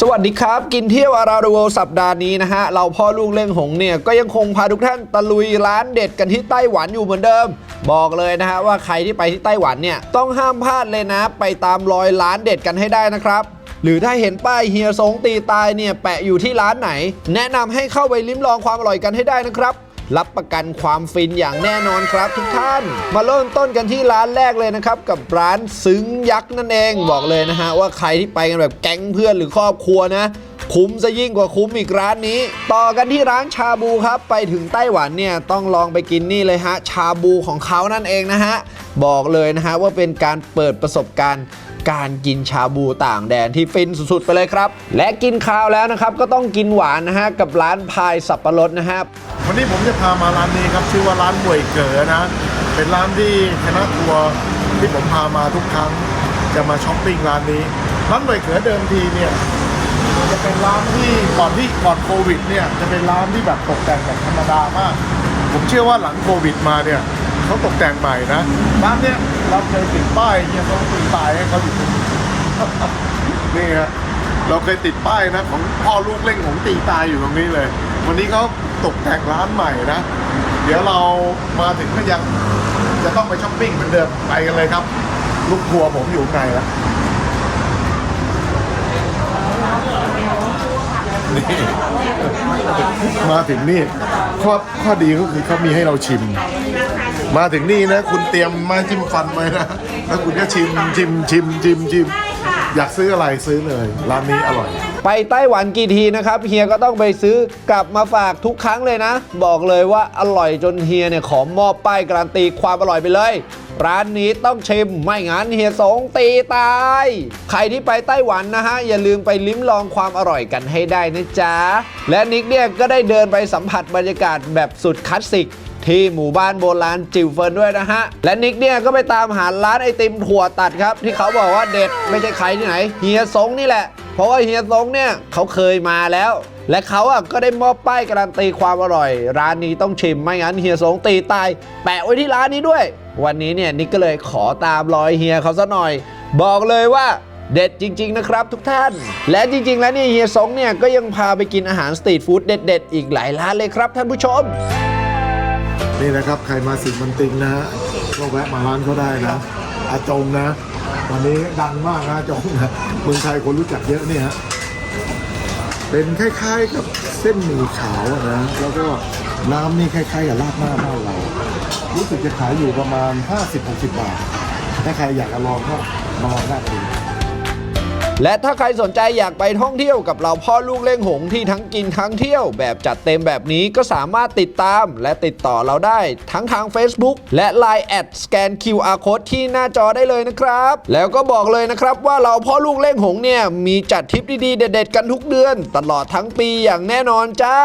สวัสดีครับ กินเที่ยวอาราโดเวสัปดาห์นี้นะฮะ เราพ่อลูกเล่งหงเนี่ยก็ยังคงพาทุกท่านตะลุยร้านเด็ดกันที่ไต้หวันอยู่เหมือนเดิม บอกเลยนะฮะว่าใครที่ไปที่ไต้หวันเนี่ยต้องห้ามพลาดเลยนะ ไปตามรอยร้านเด็ดกันให้ได้นะครับ หรือถ้าเห็นป้ายเฮียสงตีตายเนี่ยแปะอยู่ที่ร้านไหน แนะนำให้เข้าไปลิ้มลองความอร่อยกันให้ได้นะครับ รับประกันความฟินอย่างแน่นอนครับทุกท่าน มาเริ่มต้นกันที่ร้านแรกเลยนะครับ กับร้านซึ้งยักษ์นั่นเองบอกเลยนะฮะว่าใครที่ไปกันแบบแก๊งเพื่อนหรือครอบครัวนะคุ้มซะยิ่งกว่าคุ้มอีกร้านนี้ ต่อกันที่ร้านชาบูครับ ไปถึงไต้หวันเนี่ยต้องลองไปกินนี่เลยฮะ ชาบูของเขานั่นเองนะฮะ บอกเลยนะฮะว่าเป็นการเปิดประสบการณ์ การกินชาบูต่างแดนที่ฟินสุดๆ ไปเลยครับ และกินข้าวแล้วนะครับ ก็ต้องกินหวานนะฮะ กับร้านพายสับปะรดนะฮะวันนี้ผมจะพามาร้านนี้ครับชื่อว่าร้านบวยเก๋อนะ เป็นร้านที่คณะทัวร์ที่ผมพามาทุกครั้ง จะมาช้อปปิ้งร้านนี้ ร้านบวยเก๋อเดิมทีเนี่ยจะเป็นร้านที่ก่อนที่ก่อนโควิดเนี่ยจะเป็นร้านที่แบบตกแต่งแบบธรรมดามาก ผมเชื่อว่าหลังโควิดมาเนี่ย เขาตกแต่งใหม่นะร้านเนี้ยเราเคยติดป้ายเฮียเขาตีตายให้เขาอยู่ตรงนี้นี่ฮะเราเคยติดป้ายนะ ของพ่อลูกเล่งของตีตายอยู่ตรงนี้เลย วันนี้เขาตกแต่งร้านใหม่นะ เดี๋ยวเรามาถึงก็ยังจะต้องไปช้อปปิ้งเหมือนเดิมไปกันเลยครับ ลูกทัวร์ผมอยู่ข้างในแล้วนี่มาถึงนี่ข้อข้อดีก็คือเขามีให้เราชิม มาถึงนี่นะ คุณเตรียมไมาจิ้มฟันไว้นะ แล้วคุณก็ชิมชิมชิมชิมชิมอยากซื้ออะไรซื้อเลยร้านนี้อร่อย ไปไต้หวันกี่ทีนะครับเฮียก็ต้องไปซื้อกลับมาฝากทุกครั้งเลยนะ บอกเลยว่าอร่อยจนเฮียเนี่ยขอมอบป้ายการันตีความอร่อยไปเลย ร้านนี้ต้องชิมไม่งั้นเฮียสงตีตาย ใครที่ไปไต้หวันนะฮะ อย่าลืมไปลิ้มลองความอร่อยกันให้ได้นะจ๊ะ และนิกเนี่ยก็ได้เดินไปสัมผัสบรรยากาศแบบสุดคลาสสิก ที่หมู่บ้านโบราณจิวเฟินด้วยนะฮะ และนิกเนี่ยก็ไปตามหาร้านไอติมถั่วตัดครับ ที่เขาบอกว่าเด็ดไม่ใช่ใครที่ไหนเฮียสงนี่แหละ เพราะว่าเฮียสงเนี่ยเขาเคยมาแล้ว และเขาอะก็ได้มอบป้ายการันตีความอร่อย ร้านนี้ต้องชิมไม่งั้นเฮียสงตีตาย แปะไว้ที่ร้านนี้ด้วย วันนี้เนี่ยนิกก็เลยขอตามรอยเฮียเขาซะหน่อย บอกเลยว่าเด็ดจริง ๆ นะครับทุกท่าน และจริง ๆ แล้วเนี่ยเฮียสงเนี่ยก็ยังพาไปกินอาหารสตรีทฟู้ดเด็ด ๆ อีกหลายร้านเลยครับท่านผู้ชม นี่นะครับใครมาสิงมันติงนะฮะก็แวะมาร้านเขาได้นะอาจงนะตอนนี้ดังมากนะอาจงนะเมืองไทยคนรู้จักเยอะเนี่ยฮะเป็นคล้ายๆกับเส้นหมี่ขาวอะนะแล้วก็น้ำนี่คล้ายๆกับราดหน้าบ้านเรา รู้สึกจะขายอยู่ประมาณ 50-60 บาท ถ้าใครอยากจะลองก็มาลองได้ดู และถ้าใครสนใจอยากไปท่องเที่ยวกับเราพ่อลูกเล่งหงที่ทั้งกินทั้งเที่ยวแบบจัดเต็มแบบนี้ก็สามารถติดตามและติดต่อเราได้ทั้งทาง Facebook และ Line แอดสแกน QR Code ที่หน้าจอได้เลยนะครับ แล้วก็บอกเลยนะครับว่าเราพ่อลูกเล่งหงเนี่ยมีจัดทริปดีๆเด็ดๆกันทุกเดือน ตลอดทั้งปีอย่างแน่นอนจ้า